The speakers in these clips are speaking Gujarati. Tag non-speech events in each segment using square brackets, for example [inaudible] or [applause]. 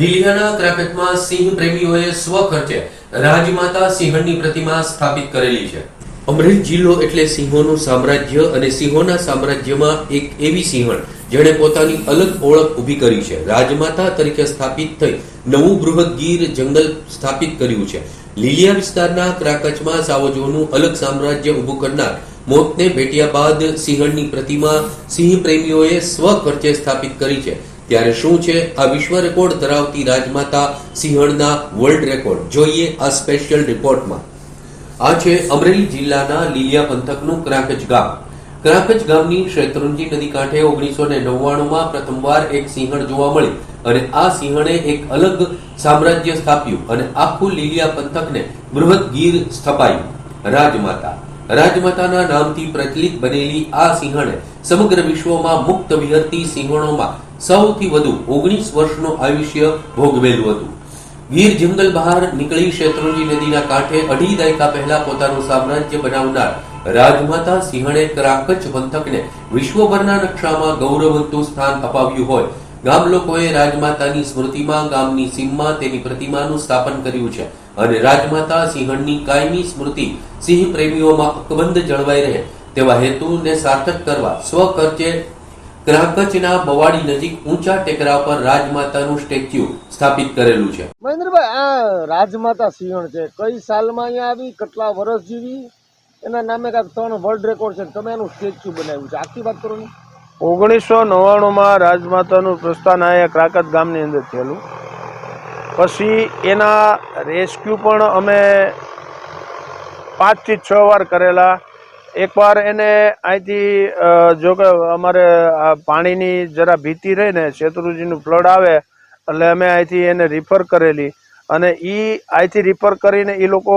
લીલિયાના ક્રાફેટમાં સિંહ પ્રેમીઓએ સ્વખર્ચે રાજમાતા સિંહણની પ્રતિમા સ્થાપિત કરેલી છે. અમરેલી જિલ્લો એટલે સિંહોનું સામ્રાજ્ય અને સિંહોના સામ્રાજ્યમાં એક એવી સિંહણ જેણે પોતાની અલગ ઓળખ ઊભી કરી છે. રાજમાતા તરીકે સ્થાપિત થઈ નવું બૃહદ ગીર જંગલ સ્થાપિત કર્યું છે. લીલિયા વિસ્તારના ક્રાકચમાં સાવજોનું અલગ સામ્રાજ્ય ઊભું કરનાર મોતને ભેટ્યા બાદ સિંહણની પ્રતિમા સિંહ પ્રેમીઓએ સ્વખર્ચે સ્થાપિત કરી છે. ત્યારે શું છે? આ વિશ્વ રેકોર્ડ ધરાવતી રાજમાતા સિંહણના વર્લ્ડ રેકોર્ડ. જોઈએ આ સ્પેશિયલ રિપોર્ટમાં. આ છે અમરેલી જિલ્લાના લીલિયા પંથકનું ક્રાંકજ ગામ. ક્રાંકજ ગામની શેત્રુંજી નદી કાંઠે ઓગણીસો ને નવ્વાણુંમાં પ્રથમવાર એક સિંહણ જોવા મળી અને આ સિંહણે એક અલગ સામ્રાજ્ય સ્થાપ્યું અને આખું લીલિયા પંથકને બૃહદ ગીર સ્થપાયું. રાજમાતા. રાજમાતાના નામથી પ્રચલિત બનેલી આ સિંહણે સમગ્ર વિશ્વમાં મુક્ત વિહરતી સિંહણોમાં સૌથી વધુ ઓગણીસ વર્ષનું આયુષ્ય ભોગવેલું હતું. ગીર જંગલ બહાર નીકળી શેત્રુંજી નદીના કાંઠે અઢી દાયકા પહેલા પોતાનું સામ્રાજ્ય બનાવનાર રાજમાતા સિંહણે કરાકચ્છ પંથકને વિશ્વભરના નકશામાં ગૌરવંતું સ્થાન અપાવ્યું હોય. ગામ લોકોએ રાજમાતાની સ્મૃતિમાં ગામની સીમમાં તેની પ્રતિમાનું સ્થાપન કર્યું છે અને રાજમાતા સિંહણની કાયમી સ્મૃતિ સિંહ પ્રેમીઓમાં અકબંધ જળવાઈ રહે તેવા હેતુને સાર્થક કરવા સ્વખર્ચે ક્રાકચના બવાડી નજીક ઊંચા ટેકરા પર રાજમાતાનું સ્ટેચ્યુ સ્થાપિત કરેલું છે. મહેન્દ્રભાઈ આ રાજમાતા સિંહણ છે. કઈ સાલમાં અહીંયા આવી? કેટલા વર્ષ જીવી? એના નામે કાંઈક ત્રણ વર્લ્ડ રેકોર્ડ છે. તમે એનું સ્ટેચ્યુ બનાવ્યું છે. આખી વાત કરો ને. ઓગણીસો નવ્વાણુંમાં રાજમાતાનું પ્રસ્થાન અહીંયા ક્રાકત ગામની અંદર થયેલું. પછી એના રેસ્ક્યુ પણ અમે પાંચથી છ વાર કરેલા. એકવાર એને અહીંથી જો કે અમારે પાણીની જરા ભીતિ રહી ને શેત્રુજીનું ફ્લડ આવે, એટલે અમે અહીંથી એને રિફર કરેલી. અને એ અહીંથી રિફર કરીને એ લોકો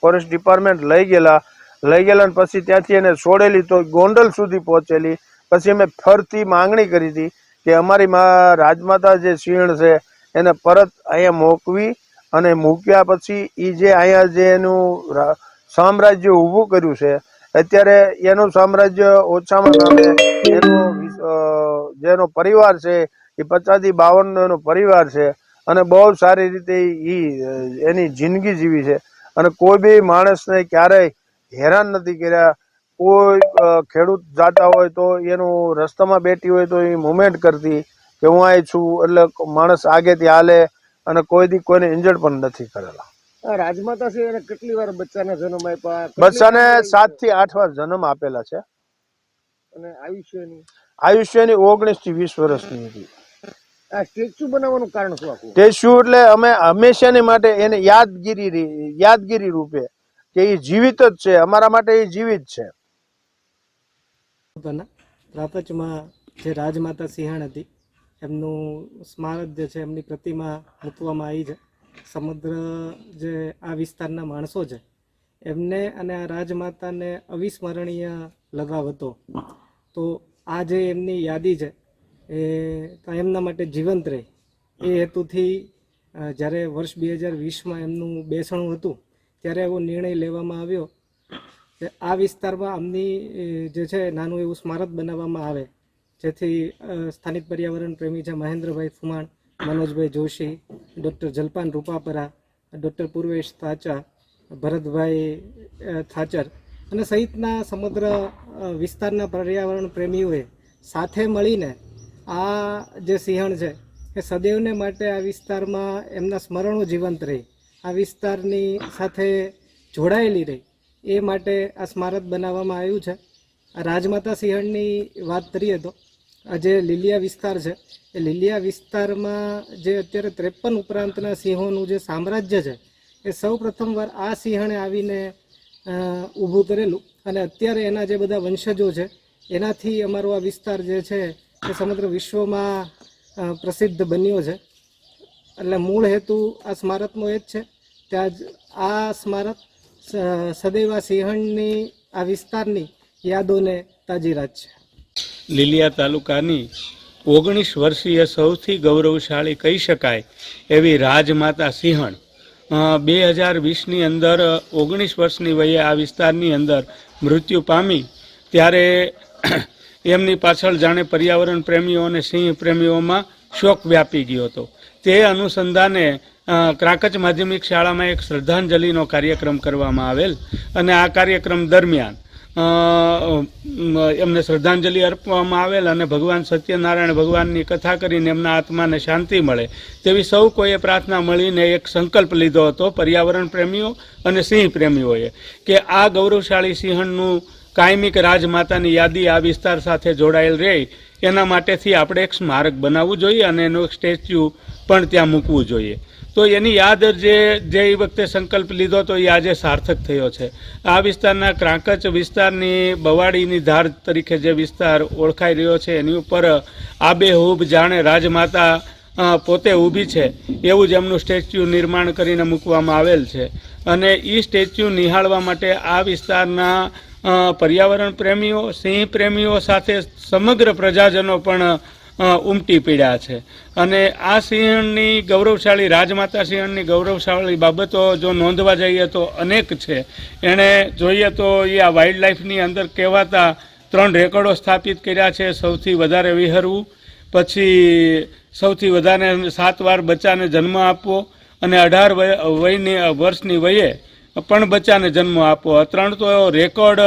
ફોરેસ્ટ ડિપાર્ટમેન્ટ લઈ ગયેલા. લઈ ગયેલા પછી ત્યાંથી એને છોડેલી તો ગોંડલ સુધી પહોંચેલી. પછી અમે ફરતી માંગણી કરી હતી કે અમારી મા, રાજમાતા જે સિંહણ છે, એને પરત અહીંયા મોકવી અને મૂક્યા પછી એ જે અહીંયા જે એનું સામ્રાજ્ય ઊભું કર્યું છે અત્યારે એનું સામ્રાજ્ય ઓછામાં નામે જેનો પરિવાર છે, એ પચાસથી બાવનનો એનો પરિવાર છે અને બહુ સારી રીતે એ એની જિંદગી જીવી છે. અને કોઈ બી માણસને ક્યારેય હેરાન નથી કર્યા. કોઈ ખેડૂત જાતા હોય તો એનું રસ્તામાં બેઠી હોય તો એ મુમેન્ટ કરતી કે હું અહીં છું, એટલે માણસ આગેથી હાલે અને કોઈ દી કોઈને ઇન્જર્ડ પણ નથી કરેલા. રાજમાતા છે એને કેટલી વાર બચ્ચાને જન્મ આપ્યા? બચ્ચાને વાર સાતથી આઠ વાર જન્મ આપેલા છે. અને આયુષ્યની? આયુષ્યની ઓગણીસથી વીસ વર્ષની હતી. આ સ્ટેચ્યુ બનાવવાનું કારણ શું આખું? તે એટલે અમે હંમેશાની માટે એને યાદગીરી યાદગીરી રૂપે કે એ જીવિત જ છે અમારા માટે એ જીવિત છે. પોતાના પ્રાપચમાં જે રાજમાતા સિંહણ હતી એમનું સ્મારક જે છે એમની પ્રતિમા મૂકવામાં આવી છે. સમગ્ર જે આ વિસ્તારના માણસો છે, એમને અને આ રાજમાતાને અવિસ્મરણીય લગાવ હતો. તો આ જે એમની યાદી છે, એ એમના માટે જીવંત રહે. એ હેતુથી જ્યારે વર્ષ બે હજાર વીસમાં એમનું બેસણું હતું, ત્યારે એવો નિર્ણય લેવામાં આવ્યો કે આ વિસ્તારમાં આમની જે છે, નાનું એવું સ્મારક બનાવવામાં આવે, જેથી સ્થાનિક પર્યાવરણ પ્રેમી છે મહેન્દ્રભાઈ ફુમાણ મનોજભાઈ જોશી, ડૉક્ટર જલપાન રૂપાપરા, ડૉક્ટર પૂર્વેશ થાચા, ભરતભાઈ થાચર અને સહિતના સમગ્ર વિસ્તારના પર્યાવરણ પ્રેમીઓએ સાથે મળીને આ જે સિંહણ છે, એ સદૈવને માટે આ વિસ્તારમાં એમના સ્મરણો જીવંત રહે, આ વિસ્તારની સાથે જોડાયેલી રહી. એ માટે આ સ્મારક બનાવવામાં આવ્યું છે. રાજમાતા સિંહણની વાત કરીએ તો આ જે લીલિયા વિસ્તાર છે, એ લીલિયા વિસ્તારમાં જે અત્યારે ત્રેપન ઉપરાંતના સિંહોનું જે સામ્રાજ્ય છે, એ સૌ પ્રથમવાર આ સિંહણે આવીને ઊભું કરેલું. અને અત્યારે એના જે બધા વંશજો છે, એનાથી અમારો આ વિસ્તાર જે છે, એ સમગ્ર વિશ્વમાં પ્રસિદ્ધ બન્યો છે. એટલે મૂળ હેતુ આ સ્મારકનો એ જ છે ત્યાં જ આ સ્મારક સદૈવ સિંહણની, આ વિસ્તારની યાદોને તાજી રાખ છે. લીલિયા તાલુકાની ઓગણીસ વર્ષીય સૌથી ગૌરવશાળી કહી શકાય એવી રાજમાતા સિંહણ બે હજાર વીસની અંદર, ઓગણીસ વર્ષની વયે આ વિસ્તારની અંદર મૃત્યુ પામી. ત્યારે [clears throat] એમની પાછળ જાણે પર્યાવરણ પ્રેમીઓ અને સિંહ પ્રેમીઓમાં શોક વ્યાપી ગયો હતો. તે અનુસંધાને ક્રાકચ માધ્યમિક શાળામાં એક શ્રદ્ધાંજલિનો કાર્યક્રમ કરવામાં આવેલ અને આ કાર્યક્રમ દરમિયાન એમને શ્રદ્ધાંજલિ અર્પવામાં આવેલ અને ભગવાન સત્યનારાયણ ભગવાનની કથા કરીને એમના આત્માને શાંતિ મળે તેવી સૌ કોઈએ પ્રાર્થના મળીને એક સંકલ્પ લીધો હતો પર્યાવરણ પ્રેમીઓ અને સિંહ પ્રેમીઓએ કે આ ગૌરવશાળી સિંહણનું કાયમિક રાજમાતાની યાદી આ વિસ્તાર સાથે જોડાયેલ રહે. એના માટેથી આપણે એક સ્મારક બનાવવું જોઈએ અને એનું સ્ટેચ્યુ પણ ત્યાં મૂકવું જોઈએ. તો એની યાદ જે જે એ વખતે સંકલ્પ લીધો તો એ આજે સાર્થક થયો છે. આ વિસ્તારના ક્રાંકચ વિસ્તારની બવાડીની ધાર તરીકે જે વિસ્તાર ઓળખાઈ રહ્યો છે, એની ઉપર આબેહૂબ જાણે રાજમાતા પોતે ઊભી છે. એવું જ એમનું સ્ટેચ્યુ નિર્માણ કરીને મૂકવામાં આવેલ છે. અને એ સ્ટેચ્યુ નિહાળવા માટે આ વિસ્તારના પર્યાવરણ પ્રેમીઓ સિંહ પ્રેમીઓ સાથે સમગ્ર પ્રજાજનો પણ ઉમટી પડ્યા છે. અને આ સિંહણની ગૌરવશાળી, રાજમાતા સિંહણની ગૌરવશાળી બાબતો જો નોંધવા જઈએ તો અનેક છે. એણે જોઈએ તો એ આ વાઇલ્ડ લાઈફની અંદર કહેવાતા ત્રણ રેકોર્ડો સ્થાપિત કર્યા છે, સૌથી વધારે વિહરવું, પછી સૌથી વધારે સાત વાર બચ્ચાને જન્મ આપવો, અને અઢાર વયની, વર્ષની વયે પણ બચ્ચાને જન્મ આપો. ત્રણ તો રેકોર્ડ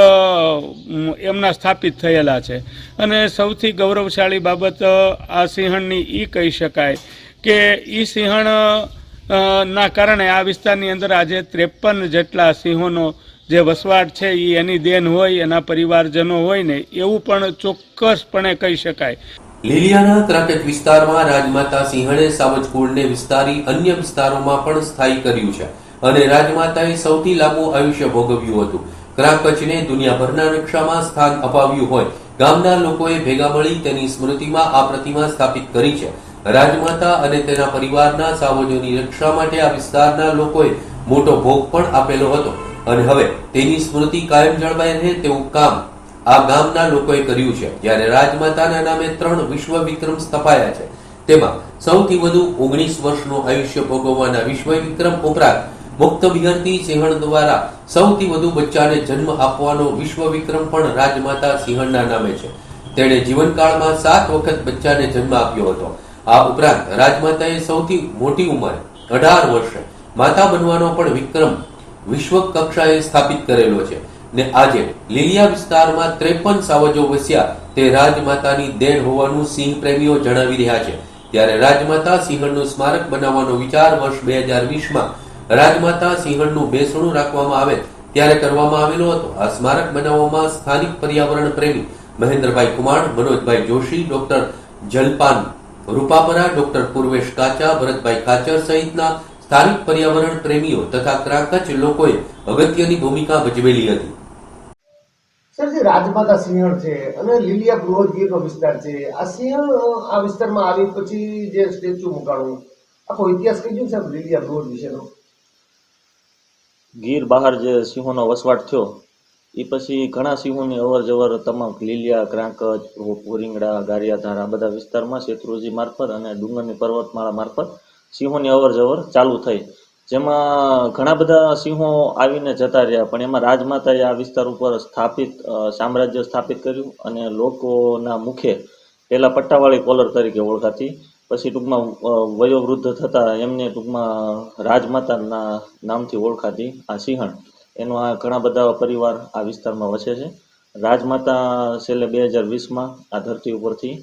એમના સ્થાપિત થયેલા છે. અને સૌથી ગૌરવશાળી બાબત આ સિંહણની એ કહી શકાય કે એ સિંહણ ના કારણે આ વિસ્તારની અંદર આજે ત્રેપન જેટલા સિંહોનો જે વસવાટ છે એ એની દેન હોય, એના પરિવારજનો હોય ને, એવું પણ ચોક્કસપણે કહી શકાય. લીલિયાના ત્રાટક વિસ્તારમાં રાજમાતા સિંહણે સાવજકુળને વિસ્તારી અન્ય વિસ્તારોમાં પણ સ્થાયી કર્યું છે. અને રાજમાતાએ સૌથી લાંબુ આયુષ્ય ભોગવ્યું હતું. ક્રાકચને દુનિયાભરના નકશામાં સ્થાન અપાવ્યું હોય, ગામના લોકોએ ભેગા મળી તેની સ્મૃતિમાં આ પ્રતિમા સ્થાપિત કરી છે. રાજમાતા અને તેના પરિવારના સાવજોની રક્ષા માટે આ વિસ્તારના લોકોએ મોટો ભોગ પણ આપેલો હતો. અને હવે તેની સ્મૃતિ કાયમ જળવાઈ રહે તેવું કામ આ ગામના લોકોએ કર્યું છે, જ્યારે રાજમાતાના નામે ત્રણ વિશ્વ વિક્રમ સ્થપાયા છે. તેમાં સૌથી વધુ ઓગણીસ વર્ષનું આયુષ્ય ભોગવવાના વિશ્વ વિક્રમ ઉપરાંત મુક્ત વિહરતી સિંહણ દ્વારા સૌથી વધુ બચ્ચાને જન્મ આપવાનો વિશ્વ વિક્રમ પણ રાજમાતા સિંહણના નામે છે. તેણે જીવનકાળમાં સાત વખત બચ્ચાને જન્મ આપ્યો હતો. આ ઉપરાંત રાજમાતાએ સૌથી મોટી ઉંમરે અઢાર વર્ષે માતા બનવાનો પણ વિક્રમ વિશ્વ કક્ષાએ સ્થાપિત કરેલો છે ને આજે લીલિયા વિસ્તારમાં ત્રેપન સાવજો વસ્યા તે રાજમાતાની દેણ હોવાનું સિંહ પ્રેમીઓ જણાવી રહ્યા છે. ત્યારે રાજમાતા સિંહણનું સ્મારક બનાવવાનો વિચાર વર્ષ બે હજાર વીસમાં રાજમાતા સિંહણનું બેસણું રાખવામાં આવે ત્યારે કરવામાં આવેલો હતો. આ સ્મારક બનાવવામાં સ્થાનિક પર્યાવરણ પ્રેમી મહેન્દ્રભાઈ કુમાર, મનોજભાઈ જોશી, ડોક્ટર જલપાન રૂપાપરા, ડોક્ટર પૂર્વેશ કાચા, ભરતભાઈ કાચર સહિતના સ્થાનિક પર્યાવરણ પ્રેમીઓ તથા ક્રાકચ લોકોએ અગત્યની ભૂમિકા ભજવેલી હતી. સર રાજમાતા સિંહણ છે અને લીલિયા બૃહદ ગીરનો વિસ્તાર છે, આ સિંહણ આ વિસ્તારમાં આવી પછી જે સ્ટેચ્યુ મુકાણું, આખો ઇતિહાસ કહી સાહેબ, લીલિયા ગૃહ વિશેનો. ગીર બહાર જે સિંહોનો વસવાટ થયો એ પછી ઘણા સિંહોની અવર જવર તમામ લીલિયા, ક્રાંકજ પોરીંગડા ગારિયાધાર, બધા વિસ્તારમાં શેત્રુજી મારફત અને ડુંગરની પર્વતમાળા મારફત સિંહોની અવર જવર ચાલુ થઈ. જેમાં ઘણા બધા સિંહો આવીને જતા રહ્યા, પણ એમાં રાજમાતાએ આ વિસ્તાર ઉપર સ્થાપિત સામ્રાજ્ય સ્થાપિત કર્યું અને લોકોના મુખે પહેલાં પટ્ટાવાળી કોલર તરીકે ઓળખાતી પછી ટૂંકમાં વયોવૃદ્ધ થતા એમને ટૂંકમાં રાજમાતાના નામથી ઓળખાતી આ સિંહણ. એનો આ ઘણા બધા પરિવાર આ વિસ્તારમાં વસે છે. રાજમાતા છેલ્લે બે હજાર વીસમાં આ ધરતી ઉપરથી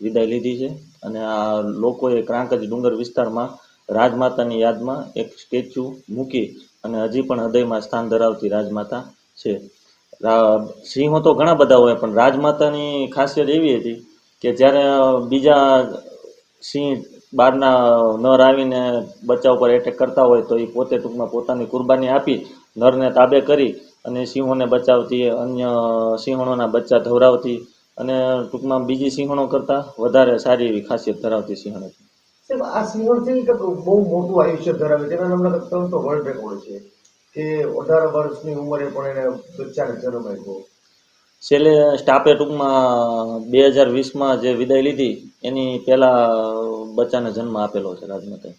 વિદાય લીધી છે અને આ લોકોએ ક્રાંકજ ડુંગર વિસ્તારમાં રાજમાતાની યાદમાં એક સ્ટેચ્યુ મૂકી અને હજી પણ હૃદયમાં સ્થાન ધરાવતી રાજમાતા છે. સિંહો તો ઘણા બધા હોય, પણ રાજમાતાની ખાસિયત એવી હતી કે જ્યારે બીજા સિંહ બહારના નર આવીને બચ્ચા ઉપર એટેક કરતા હોય તો એ પોતે ટૂંકમાં પોતાની કુરબાની આપી, નરને તાબે કરી અને સિંહોને બચાવતી, અન્ય સિંહણોના બચ્ચા ધવરાવતી અને ટૂંકમાં બીજી સિંહણો કરતાં વધારે સારી એવી ખાસિયત ધરાવતી સિંહણ. હતી આ સિંહણ છે એ બહુ મોટું આયુષ્ય ધરાવે છે. નામના કંઈક તો વર્લ્ડ રેકોર્ડ છે કે અઢાર વર્ષની ઉંમરે પણ એને બચ્ચાને જન્મ આપ્યો. છેલ્લે સ્ટાફે ટૂંકમાં બે હજાર વીસમાં જે વિદાય લીધી એની પહેલા બચ્ચાને જન્મ આપેલો છે રાજમાતાએ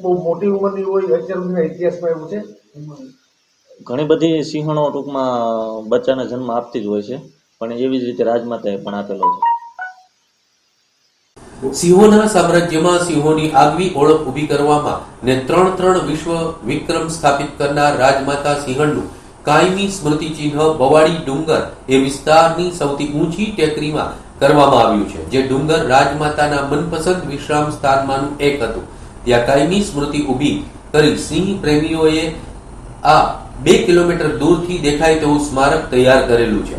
બહુ મોટી ઉંમરની હોય અત્યાર સુધીના ઇતિહાસમાં એવું છે? ઘણી બધી સિંહણો ટૂંકમાં બચ્ચાને જન્મ આપતી જ હોય છે પણ એવી જ રીતે રાજમાતાએ પણ આપેલો છે. સિંહોના સામ્રાજ્યમાં સિંહોની આગવી ઓળખ ઊભી કરવામાં ને ત્રણ ત્રણ વિશ્વ વિક્રમ સ્થાપિત કરનાર રાજમાતા સિંહણનું કાયમી સ્મૃતિ ચિહ્ન બવાડી ડુંગર એ વિસ્તારની સૌથી ઊંચી ટેકરીમાં કરવામાં આવ્યું છે, જે ડુંગર રાજમાતાના મનપસંદ વિશ્રામ સ્થાનમાંનું એક હતું. ત્યાં કાયમી સ્મૃતિ ઊભી કરી સિંહ પ્રેમીઓએ આ બે કિલોમીટર દૂરથી દેખાય તેવું સ્મારક તૈયાર કરેલું છે.